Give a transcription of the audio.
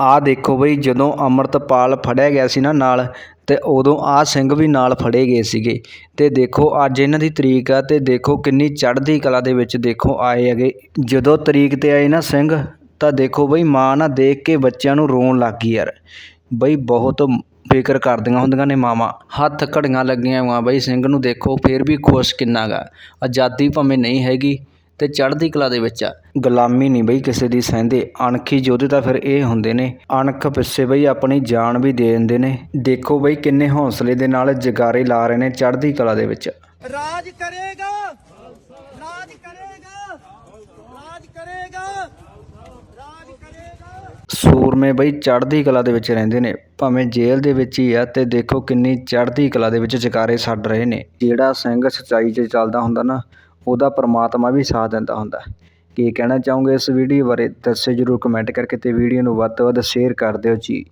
ਆਹ ਦੇਖੋ ਬਈ, ਜਦੋਂ ਅੰਮ੍ਰਿਤਪਾਲ ਫੜਿਆ ਗਿਆ ਸੀ ਨਾ ਨਾਲ, ਤੇ ਉਦੋਂ ਆਹ ਸਿੰਘ ਵੀ ਨਾਲ ਫੜੇ ਗਏ ਸੀਗੇ। ਅਤੇ ਦੇਖੋ, ਅੱਜ ਇਹਨਾਂ ਦੀ ਤਰੀਕ ਆ ਅਤੇ ਦੇਖੋ ਕਿੰਨੀ ਚੜ੍ਹਦੀ ਕਲਾ ਦੇ ਵਿੱਚ ਦੇਖੋ ਆਏ ਹੈਗੇ। ਜਦੋਂ ਤਰੀਕ ਤੇ ਆਏ ਨਾ ਸਿੰਘ, ਤਾਂ ਦੇਖੋ ਬਈ, ਮਾਂ ਨਾ ਦੇਖ ਕੇ ਬੱਚਿਆਂ ਨੂੰ ਰੋਣ ਲੱਗ ਗਈ ਯਾਰ। ਬਈ, ਬਹੁਤ ਫਿਕਰ ਕਰਦੀਆਂ ਹੁੰਦੀਆਂ ਨੇ ਮਾਵਾਂ। ਹੱਥ ਘੜੀਆਂ ਲੱਗੀਆਂ ਵਾ ਬਈ, ਸਿੰਘ ਨੂੰ ਦੇਖੋ, ਫਿਰ ਵੀ ਖੁਸ਼ ਕਿੰਨਾ ਗਾ। ਆਜ਼ਾਦੀ ਭਾਵੇਂ ਨਹੀਂ ਹੈਗੀ। ਤੇ ਚੜ੍ਹਦੀ ਕਲਾ ਦੇ ਵਿੱਚ ਆ। ਗੁਲਾਮੀ ਨਹੀਂ ਬਈ ਕਿਸੇ ਦੀ ਸਹਿੰਦੇ। ਅਣਖੀ ਯੋਧੇ ਤਾਂ ਫਿਰ ਇਹ ਹੁੰਦੇ ਨੇ। ਅਣਖ ਪਿੱਛੇ ਬਈ ਆਪਣੀ ਜਾਨ ਵੀ ਦੇ ਦਿੰਦੇ ਨੇ। ਦੇਖੋ ਬਈ ਕਿੰਨੇ ਹੌਸਲੇ ਦੇ ਨਾਲ ਜਗਾਰੇ ਲਾ ਰਹੇ ਨੇ ਚੜ੍ਹਦੀ ਕਲਾ ਦੇ ਵਿੱਚ। ਰਾਜ ਕਰੇਗਾ। ਰਾਜ ਕਰੇਗਾ। ਰਾਜ ਕਰੇਗਾ। ਰਾਜ ਕਰੇਗਾ। ਸੂਰਮੇ ਬਈ ਚੜ੍ਹਦੀ ਕਲਾ ਦੇ ਵਿੱਚ ਰਹਿੰਦੇ ਨੇ। ਭਾਵੇਂ ਜੇਲ੍ਹ ਦੇ ਵਿੱਚ ਹੀ ਆ ਤੇ ਦੇਖੋ ਕਿੰਨੀ ਚੜ੍ਹਦੀ ਕਲਾ ਦੇ ਵਿੱਚ ਜਕਾਰੇ ਛੱਡ ਰਹੇ ਨੇ। ਜਿਹੜਾ ਸਿੰਘ ਸੱਚਾਈ 'ਚ ਚੱਲਦਾ ਹੁੰਦਾ ਨਾ ਉਹਦਾ ਪਰਮਾਤਮਾ ਵੀ ਸਾਥ ਦਿੰਦਾ ਹੁੰਦਾ। ਕੀ ਕਹਿਣਾ ਚਾਹੋਗੇ ਇਸ ਵੀਡੀਓ ਬਾਰੇ? ਦੱਸਿਓ ਜਰੂਰ ਕਮੈਂਟ ਕਰਕੇ ਅਤੇ ਵੀਡੀਓ ਨੂੰ ਵੱਧ ਤੋਂ ਵੱਧ ਸ਼ੇਅਰ ਕਰ ਦਿਓ ਜੀ।